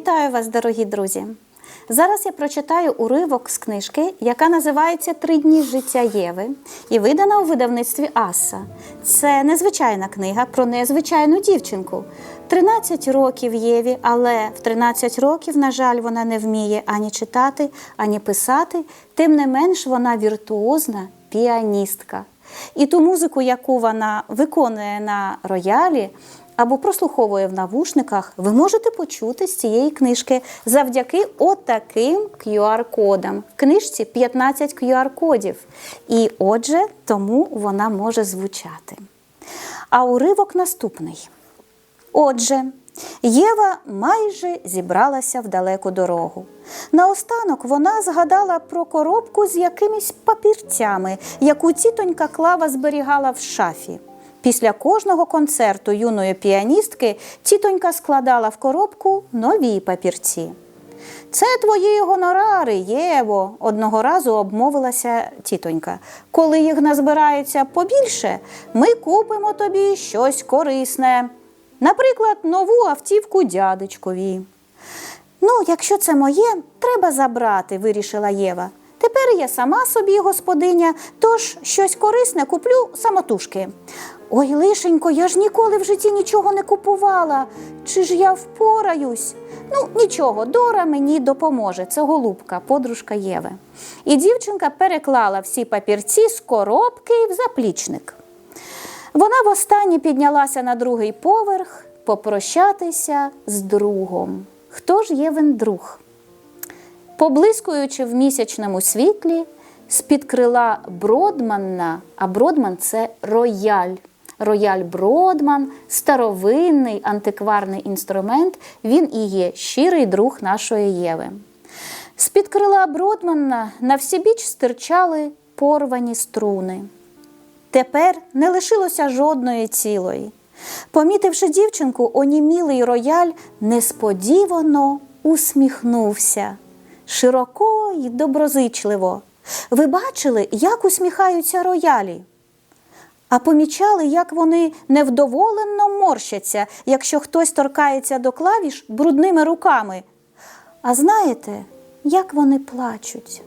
Вітаю вас, дорогі друзі! Зараз я прочитаю уривок з книжки, яка називається Три дні життя Єви і видана у видавництві Аса. Це незвичайна книга про незвичайну дівчинку. 13 років Єві, але в 13 років, на жаль, вона не вміє ані читати, ані писати. Тим не менш, вона віртуозна піаністка. І ту музику, яку вона виконує на роялі, або прослуховує в навушниках, ви можете почути з цієї книжки завдяки отаким QR-кодам. В книжці 15 QR-кодів. І отже, тому вона може звучати. А уривок наступний. Отже, Єва майже зібралася в далеку дорогу. Наостанок вона згадала про коробку з якимись папірцями, яку тітонька Клава зберігала в шафі. Після кожного концерту юної піаністки тітонька складала в коробку нові папірці. Це твої гонорари, Єво, одного разу обмовилася тітонька. Коли їх назбирається побільше, ми купимо тобі щось корисне. Наприклад, нову автівку дядечкові. Ну, якщо це моє, треба забрати, вирішила Єва. Тепер я сама собі господиня, тож щось корисне куплю самотужки. Ой, лишенько, я ж ніколи в житті нічого не купувала. Чи ж я впораюсь? Ну, нічого, Дора мені допоможе. Це голубка, подружка Єви. І дівчинка переклала всі папірці з коробки в заплічник. Вона востаннє піднялася на другий поверх попрощатися з другом. Хто ж Євин друг? Поблискуючи в місячному світлі, з-під крила Бродманна, а Бродман це рояль. Рояль Бродман, старовинний антикварний інструмент, він і є щирий друг нашої Єви. З-під крила Бродмана на всібіч стирчали порвані струни. Тепер не лишилося жодної цілої. Помітивши дівчинку, онімілий рояль несподівано усміхнувся широко й доброзичливо. Ви бачили, як усміхаються роялі? А помічали, як вони невдоволенно морщаться, якщо хтось торкається до клавіш брудними руками. А знаєте, як вони плачуть?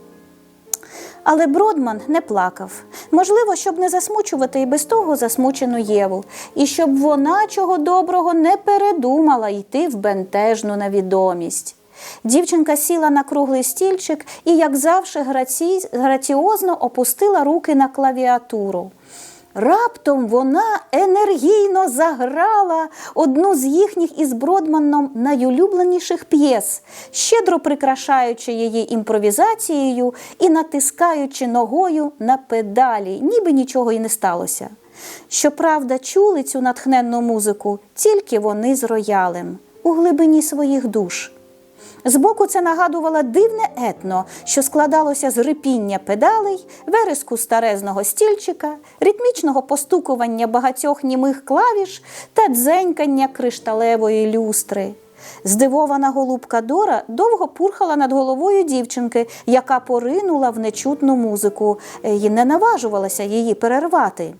Але Бродман не плакав. Можливо, щоб не засмучувати і без того засмучену Єву, і щоб вона чого доброго не передумала йти в бентежну невідомість. Дівчинка сіла на круглий стільчик і, як завжди, граці... граціозно опустила руки на клавіатуру. Раптом вона енергійно заграла одну з їхніх із Бродманом найулюбленіших п'єс, щедро прикрашаючи її імпровізацією і натискаючи ногою на педалі, ніби нічого й не сталося. Щоправда, чули цю натхненну музику тільки вони з роялем у глибині своїх душ. Збоку це нагадувало дивне етно, що складалося з рипіння педалей, вереску старезного стільчика, ритмічного постукування багатьох німих клавіш та дзенькання кришталевої люстри. Здивована голубка Дора довго пурхала над головою дівчинки, яка поринула в нечутну музику і не наважувалася її перервати.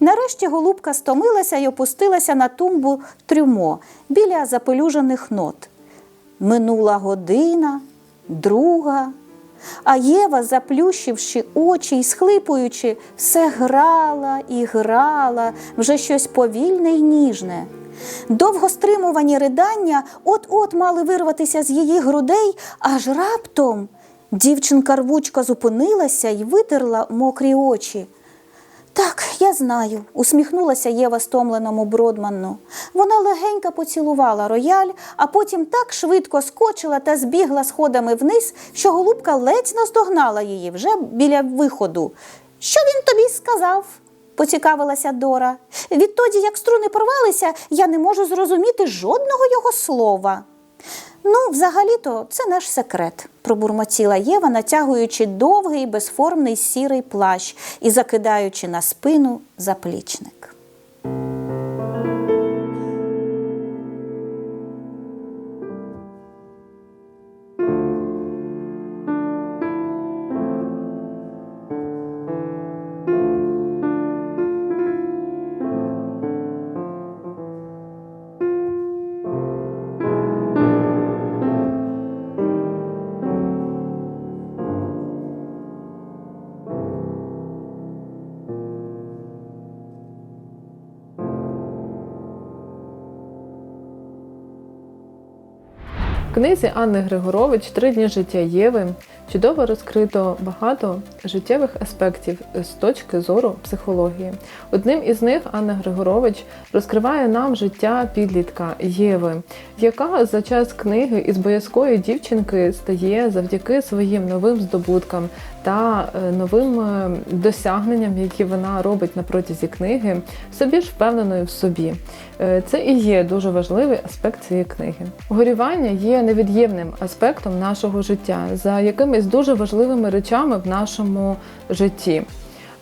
Нарешті голубка стомилася й опустилася на тумбу трюмо біля запелюжених нот. Минула година, друга, а Єва, заплющивши очі й схлипуючи, все грала і грала вже щось повільне й ніжне. Довго стримувані ридання от-от мали вирватися з її грудей, аж раптом дівчинка рвучко зупинилася й витерла мокрі очі. Так, я знаю, усміхнулася Єва стомленому Бродманну. Вона легенько поцілувала рояль, а потім так швидко скочила та збігла сходами вниз, що голубка ледь наздогнала її вже біля виходу. Що він тобі сказав? поцікавилася Дора. Відтоді, як струни порвалися, я не можу зрозуміти жодного його слова. Ну, взагалі-то це наш секрет, пробурмотіла Єва, натягуючи довгий безформний сірий плащ і закидаючи на спину заплічник. Книзі Анни Григорович Три дні життя Єви чудово розкрито багато життєвих аспектів з точки зору психології. Одним із них Анна Григорович розкриває нам життя підлітка Єви, яка за час книги із боязкої дівчинки стає завдяки своїм новим здобуткам та е, новим е, досягненням, які вона робить на протязі книги, все більш впевненою в собі. Е, Це і є дуже важливий аспект цієї книги. Горювання є невід'ємним аспектом нашого життя, за якимись дуже важливими речами в нашому житті.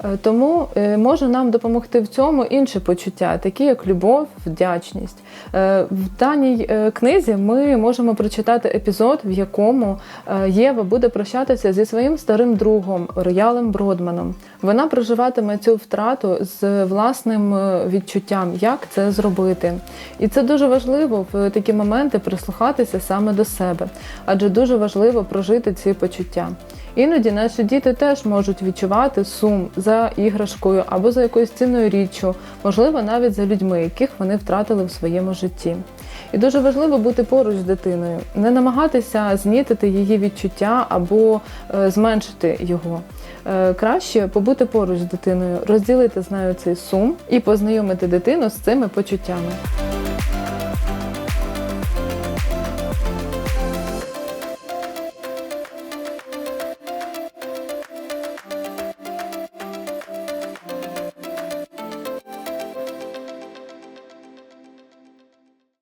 Е, Тому е, може нам допомогти в цьому інші почуття, такі як любов, вдячність. Е, В даній книзі ми можемо прочитати епізод, в якому Єва буде прощатися зі своїм старим другом Роялем Бродманом. Вона проживатиме цю втрату з власним відчуттям, як це зробити. І це дуже важливо в такі моменти прислухатися саме до себе, адже дуже важливо прожити ці почуття. Іноді наші діти теж можуть відчувати сум за іграшкою або за якоюсь цінною річчю, можливо, навіть за людьми, яких вони втратили в своєму житті. І дуже важливо бути поруч з дитиною, не намагатися знітити її відчуття або е, зменшити його. Е, краще побути поруч з дитиною, розділити з нею цей сум і познайомити дитину з цими почуттями.